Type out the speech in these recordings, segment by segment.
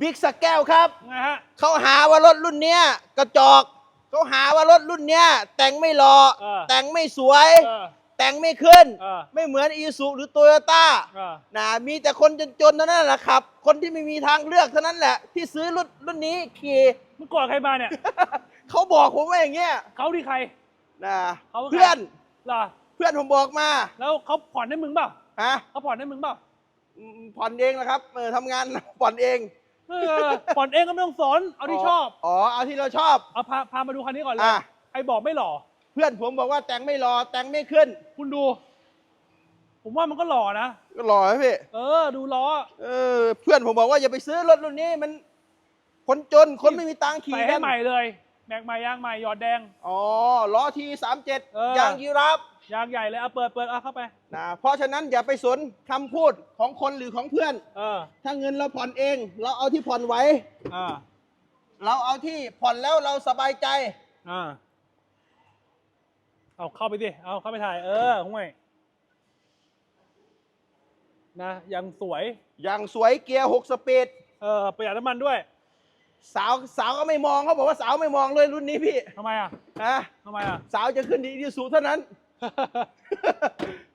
บิ๊กสแก้วครับไงฮะ เขาหาว่ารถรุ่นเนี้ยกระจอกเขาหาว่ารถรุ่นเนี้ยแต่งไม่หล่อเออ แต่งไม่สวย เออ แต่งไม่ขึ้น เออ ไม่เหมือนอีซูหรือโตโยต้าเออ นะมีแต่คนจนๆเท่านั้นแหละครับ คนที่ไม่มีทางเลือกเท่านั้นแหละ ที่ซื้อรุ่นรุ่นนี้ขี่ มึงกอดใครมาเนี่ย เขาบอกผมว่าอย่างเงี้ยเขาที่ใคร นะเขาคือใคร เพื่อนเหรอเพื่อนผมบอกมาแล้วเขาผ่อนให้มึงเปล่าฮะเขาผ่อนให้มึงเปล่า อืมผ่อนเองนะครับเออทำงาน ผ่อนเอง เออผ่อนเองก็ไม่ต้องสนเอาที่ชอบอ๋อ เอาที่เราชอบ เอาพาพามาดูคันนี้ก่อนเลยอะใครบอกไม่หล่อ เพื่อนผมบอกว่าแต่งไม่รอแต่งไม่ขึ้นคุณดู ผมว่ามันก็หล่อนะก็รอไหมพี่เออ ดูล้อเออเพื่อนผมบอกว่าอย่าไปซื้อรถรุ่นนี้มัน คนจนคนไม่มีตังค์ขี่ใส่กัให้นใหม่เลย แม็กใหม่ยางใหม่หยอดแดง อ๋อล้อทีสามเจ็ดเออ ยางยีราฟ ยางใหญ่เลยเอาเปิดเปิดเอาเข้าไปนะเพราะฉะนั้นอย่าไปสนคำพูดของคนหรือของเพื่อน เออถ้าเงินเราผ่อนเอง เราเอาที่ผ่อนไว้ อ่าเราเอาที่ผ่อนแล้วเราสบายใจ อ่าเอาเข้าไปดิเอาเข้าไปถ่ายเออห่วยนะยังสวย อย่างสวยเกียร์หกสปีดเออประหยัดน้ำมันด้วยสาวสาวก็ไม่มองเขาบอกว่าสาวไม่มองเลยรุ่นนี้พี่ทำไมอะนะทำไมอะ สาวจะขึ้นดีที่สุดเท่านั้น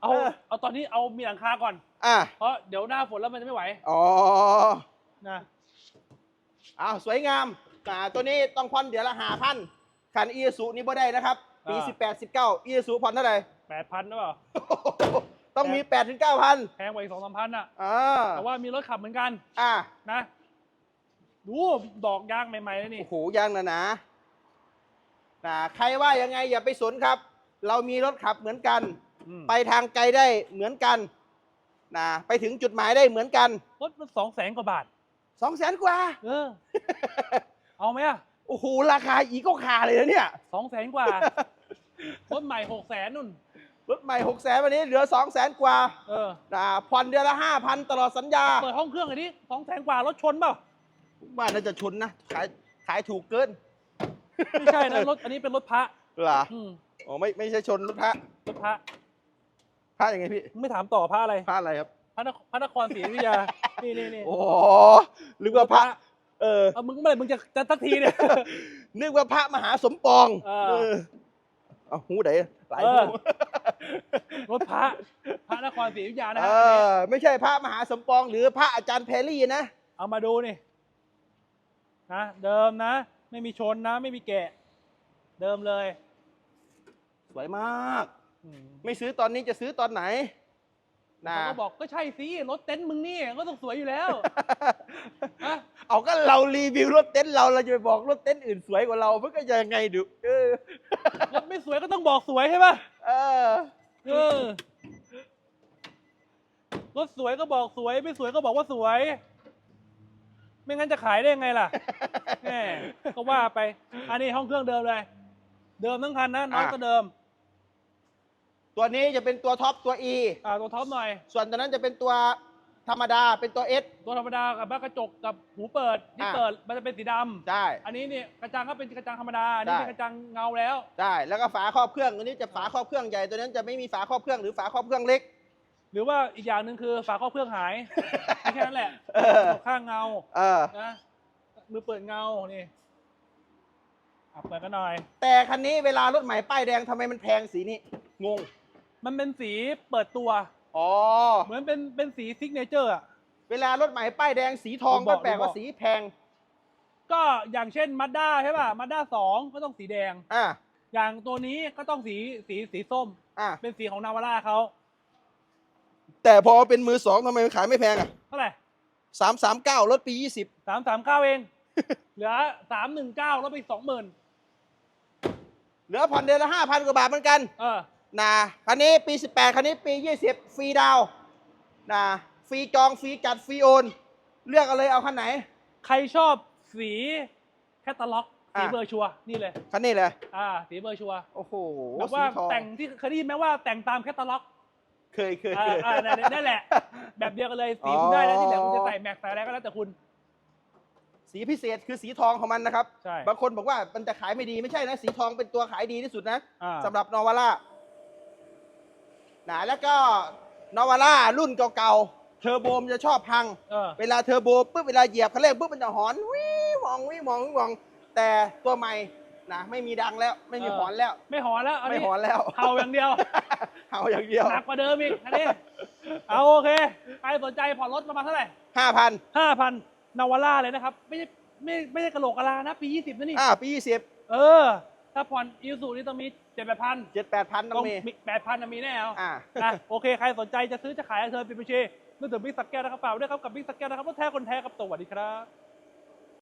เอาเออเอาตอนนี้เอามีหลังคาก่อน อะเพราะเดี๋ยวหน้าฝนแล้วมันจะไม่ไหวอ๋อนะอ้าวสวยงามอ่าตัวนี้ต้องผ่อนเดี๋ยวละหาพันขันอีซูนี่บ่ได้นะครับ ปี 18 19อีซูผ่อนเท่าไหร่แปดพันหรือเปล่า ต้องมี8ถึง9,000แพงกว่าอีกสองสามพันอะอ่าแต่ว่ามีรถขับเหมือนกันอ่านะดูดอกยางใหม่ๆเลยนี่โอ้โหยางนะนะนะใครว่ายังไงอย่าไปสนครับ เรามีรถขับเหมือนกัน อืมไปทางไกลได้เหมือนกันนะไปถึงจุดหมายได้เหมือนกันรถมันสองแสนกว่าบาท2 0 0แสนกว่า เออ เอาไหมอะโอ้โหราคาอีกก็คาเลยนะเนี่ย สองแสนกว่า รถใหม่หกแสนนุ่น รถใหม่6 0แสนวันนี้เหลือ2 0 0แสนกว่าเออ นะผ่อนเดือนละ5,000ตลอดสัญญาเปิดห้องเครื่องอันนี้สองแสนกว่ารถชนเปล่า ว่าน่าจะชนนะ ขายขายถูกเกินไม่ใช่นะรถอันนี้เป็นรถพระเหรออืม อ๋อไม่ไม่ใช่ชนรถพระรถพระพระยังไงพี่ไม่ถามต่อพระอะไรพระอะไรครับ พระนครพระนครศรีอยุธยา นี่นี่นี่โอ้โหนึกว่าพระ เออเอามึงเมื่อไหร่มึงจะจะสักทีเนี่ย นึกว่าพระมหาสมปองเออ เออเอาหูไหนหลายเอหูอรถพระพระนครศรีอยุธยานะเอฮะอันนี้อไม่ใช่พระมหาสมปองหรือพระอาจารย์แพรรี่นะเอามาดูนี่นะเดิมนะ ไม่มีชนนะ ไม่มีแกะ เดิมเลย สวยมาก อืมไม่ซื้อตอนนี้จะซื้อตอนไหนนะ เขาก็บอกก็ใช่สิรถเต็นท์มึงนี่ก็ต้องสวยอยู่แล้ว ฮะ เอาก็เรารีวิวรถเต็นท์เราเราจะไปบอกรถเต็นท์อื่นสวยกว่าเราเพื่อก็จะยังไงดูเออรถไม่สวยก็ต้องบอกสวยใช่ป่ะเออเออรถสวยก็บอกสวย ไม่สวยก็บอกว่าสวย ไม่งั้นจะขายได้ยังไงล่ะ แหมก็ว่าไป อันนี้ห้องเครื่องเดิมเลย เดิมทั้งคันนะน้อยก็เดิม ตัวนี้จะเป็นตัวท็อปตัว E อ่าตัวท็อปหน่อย ส่วนตัวนั้นจะเป็นตัวธรรมดาเป็นตัว S ตัวธรรมดากับบ้านกระจกกับหูเปิดที่อะ เปิดมันจะเป็นสีดำใช่ อันนี้เนี่ยกระจังก็เป็นกระจังธรรมดาอันนี้ได้เป็นกระจังเงาแล้ว ใช่แล้วก็ฝาครอบเครื่องตัวนี้จะฝาครอบเครื่องใหญ่ตัวนั้นจะไม่มีฝาครอบเครื่องหรือฝาครอบเครื่องเล็ก หรือว่าอีกอย่างหนึ่งคือฝาครอบเครื่องหาย แค่นั้นแหละเออ ข้างเงาเออ นะมือเปิดเงานี่อะเปิดกันหน่อยแต่คันนี้เวลารถใหม่ป้ายแดงทำไมมันแพงสีนี้งง มันเป็นสีเปิดตัว อ๋อ เหมือนเป็นเป็นสีซิกเนเจอร์อะเวลารถใหม่ป้ายแดงสีทองดูเบาะก็แปลดูว่าเบาะสีแพง ก็อย่างเช่นมาด้าใช่ป่ะมาด้าสองก็ต้องสีแดง อ่า อย่างตัวนี้ก็ต้องสีสีสีส้ม อ่า เป็นสีของนาวาร่าเขา แต่พอเป็นมือสองทำไมมันขายไม่แพงอะ เท่าไหร่สามสามเก้ารถปียี่สิบสามสามเก้าเอง เหลือสามหนึ่งเก้าแล้วไปสองหมื่นเหลือผ่อนเดือนละห้าพันกว่าบาทเหมือนกัน เออ นะคันนี้ปี 18 คันนี้ปี 20 ฟรีดาวน์นะฟรีจองฟรีจัดฟรีโอน เลือกเอาเลยเอาคันไหน ใครชอบสีแคตตาล็อกสีอะ เบอร์ชัวร์นี่เลยคันนี้เลยอ่าสีเบอร์ชัวร์โอ้โหแบบว่าสีทองแต่งที่เคยได้ยินไหมว่าแต่งตามแคตตาล็อกเคยเคยอ่าเคย อ่านั่นนั่นแหละ แบบเดียวกันเลยสีอ๋อคุณได้แล้วที่เหลือคุณจะใส่แม็กใส่อะไรก็แล้วแต่คุณสีพิเศษคือสีทองของมันนะครับ ใช่บางคนบอกว่ามันจะขายไม่ดีไม่ใช่นะ สีทองเป็นตัวขายดีที่สุดนะอ่าสำหรับนอวาร่า นะแล้วก็นอวาร่ารุ่นเก่าเทอร์โบมันจะชอบพัง เออ เวลาเทอร์โบปุ๊บเวลาเหยียบคันเร่งปุ๊บมันจะหอนวิวองวิวองวิวองแต่ตัวใหม่นะไม่มีดังแล้วไม่มีเออหอนแล้ว ไม่หอนแล้วอันไม่นี้หอนแล้ว เห่าอย่างเดียว เห่าอย่างเดียวหนักกว่าเดิมอีกอันนี้เอาโอเค ใครสนใจผ่อนรถประมาณเท่าไหร่ห้าพันห้าพันนาวาร่าเลยนะครับ ไม่ใช่ไม่ไม่ใช่กระโหลกกะลานะ ปียี่สิบนะนี่ อ่าปียี่สิบเออ ถ้าผ่อนอิวสูนี่ต้องมีเจ็ดแปดพันเจ็ดแปดพันต้ต้อองงมีมีแปดพันมีแน่เอาอ่า นะโอเค ใครสนใจจะซื้อจะขายเชิญเป็นบัญชีนึกถึงบิ๊กสักแก้วนะครับฝากไว้ด้วยครับกับบิ๊กสักแก้วนะครับรถแท้คนแท้ครับสวัสดีครับ